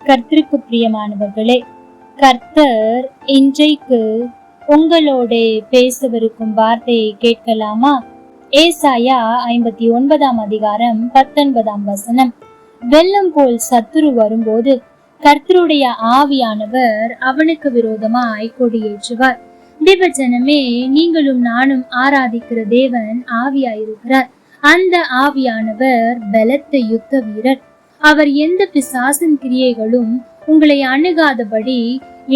கர்த்தருக்கு பிரியமானவர்களே கர்த்தர் இன்றைக்கு உங்களோட பேசவிருக்கும் வார்த்தையை கேட்கலாமா? ஏசாயா ஐம்பத்தி ஒன்பதாம் அதிகாரம் பத்தொன்பதாம் வசனம். வெள்ளம் போல் சத்துரு வரும்போது கர்த்தருடைய ஆவியானவர் அவனுக்கு விரோதமாய் கொடியேற்றுவார். தேவஜனமே நீங்களும் நானும் ஆராதிக்கிற தேவன் ஆவியாயிருக்கிறார். அந்த ஆவியானவர் பலத்த யுத்த வீரர் அவர் எந்த பிசாசின் கிரியைகளும் உங்களை அணுகாதபடி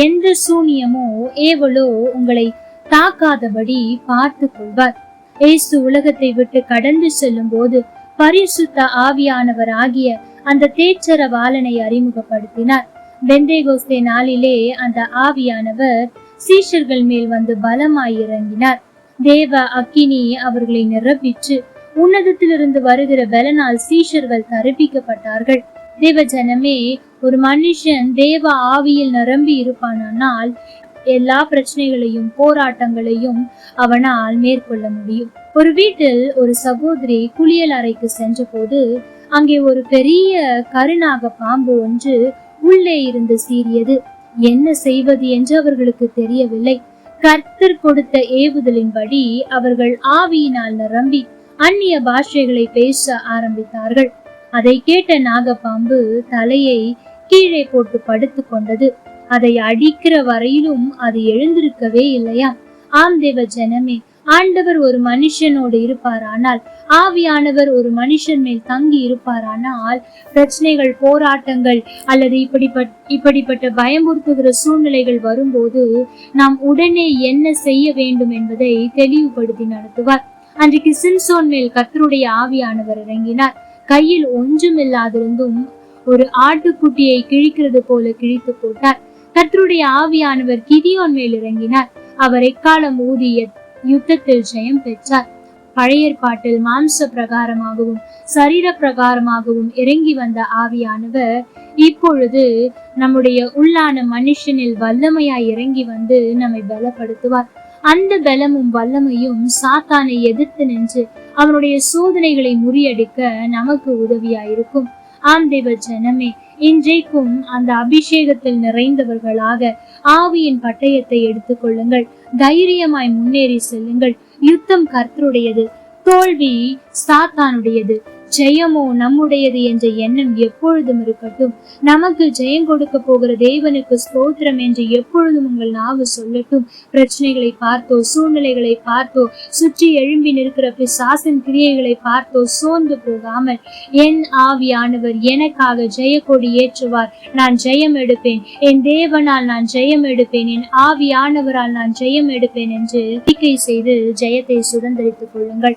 எந்த சூனியமோ ஏவலோ உங்களை தாக்காதபடி பார்த்து கொள்வார். இயேசு உலகத்தை விட்டு கடந்து செல்லும் போது பரிசுத்த ஆவியானவர் ஆகிய அந்த தேச்சரவாளனை அறிமுகப்படுத்தினார். பெந்தேகோஸ்தே நாளிலே அந்த ஆவியானவர் சீஷர்கள் மேல் வந்து பலமாய் இறங்கினார். தேவ அக்கினி அவர்களை நிரப்பிற்று உன்னதத்திலிருந்து வருகிற பலனால் சீஷர்கள் தரிப்பிக்கப்பட்டார்கள். தேவ ஜனமே ஒரு மனுஷன் தேவ ஆவியில் நிரம்பி இருப்பானால் எல்லா பிரச்சனைகளையும் போராட்டங்களையும் அவனால் மேற்கொள்ள முடியும். ஒரு வீட்டில் ஒரு சகோதரி குளியல் அறைக்கு சென்றபோது அங்கே ஒரு பெரிய கருணாக பாம்பு ஒன்று உள்ளே இருந்து சீறியது. என்ன செய்வது என்று அவர்களுக்கு தெரியவில்லை. கர்த்தர் கொடுத்த ஏவுதலின்படி அவர்கள் ஆவியினால் நிரம்பி அந்நிய பாஷைகளை பேச ஆரம்பித்தார்கள். அதை கேட்ட நாகப்பாம்பு தலையை கீழே போட்டு படுத்து கொண்டது. அதை அடிக்கிற வரையிலும் அது எழுந்திருக்கவே இல்லையா? ஆம் தேவ ஜனமே ஆண்டவர் ஒரு மனுஷனோடு இருப்பாரானால் ஆவியானவர் ஒரு மனுஷன் மேல் தங்கி இருப்பாரானால் பிரச்சனைகள் போராட்டங்கள் அல்லது இப்படிப்பட்ட இப்படிப்பட்ட பயமுறுத்துகிற சூழ்நிலைகள் வரும்போது நாம் உடனே என்ன செய்ய வேண்டும் என்பதை தெளிவுபடுத்தி நடத்துவார். அன்றைக்கு சிம்சோன் மேல் கத்தருடைய ஆவியானவர் இறங்கினார். கையில் ஒன்றும் இல்லாதிருந்தும் ஒரு ஆட்டுக்குட்டியை கிழிக்கிறது போல கிழித்து போட்டார். கத்தருடைய ஆவியானவர் கிதியோன் மேல் இறங்கினார். அவர் எக்காலம் ஊதிய யுத்தத்தில் ஜெயம் பெற்றார். பழையற்பாட்டில் மாம்ச பிரகாரமாகவும் சரீர பிரகாரமாகவும் இறங்கி வந்த ஆவியானவர் இப்பொழுது நம்முடைய உள்ளான மனுஷனில் வல்லமையாய் இறங்கி வந்து நம்மை பலப்படுத்துவார். அந்த பலமும் வல்லமையும் சாத்தானை எதிர்த்து நின்று அவனுடைய சோதனைகளை முறியடிக்க நமக்கு உதவியாயிருக்கும். ஆம் தேவ ஜனமே இன்றைக்கும் அந்த அபிஷேகத்தில் நிறைந்தவர்களாக ஆவியின் பட்டயத்தை எடுத்துக்கொள்ளுங்கள். தைரியமாய் முன்னேறி செல்லுங்கள். யுத்தம் கர்த்தருடையது தோல்வி சாத்தானுடையது. ஜெயமோ நம்முடையது என்ற எண்ணம் எப்பொழுதும் இருக்கட்டும். நமக்கு ஜெயம் கொடுக்க போகிற தேவனுக்கு ஸ்தோத்திரம் என்று எப்பொழுதும் உங்கள் நாவு சொல்லட்டும். பிரச்சனைகளை பார்த்தோ சூழ்நிலைகளை பார்த்தோ சுற்றி எழும்பி நிற்கிற பிசாசின் கிரியைகளை பார்த்தோ சோர்ந்து போகாமல் என் ஆவியானவர் எனக்காக ஜெயக்கொடி ஏற்றுவார். நான் ஜெயம் எடுப்பேன். என் தேவனால் நான் ஜெயம் எடுப்பேன். என் ஆவியானவரால் நான் ஜெயம் எடுப்பேன் என்று நம்பிக்கை செய்து ஜெயத்தை சுதந்திரித்துக் கொள்ளுங்கள்.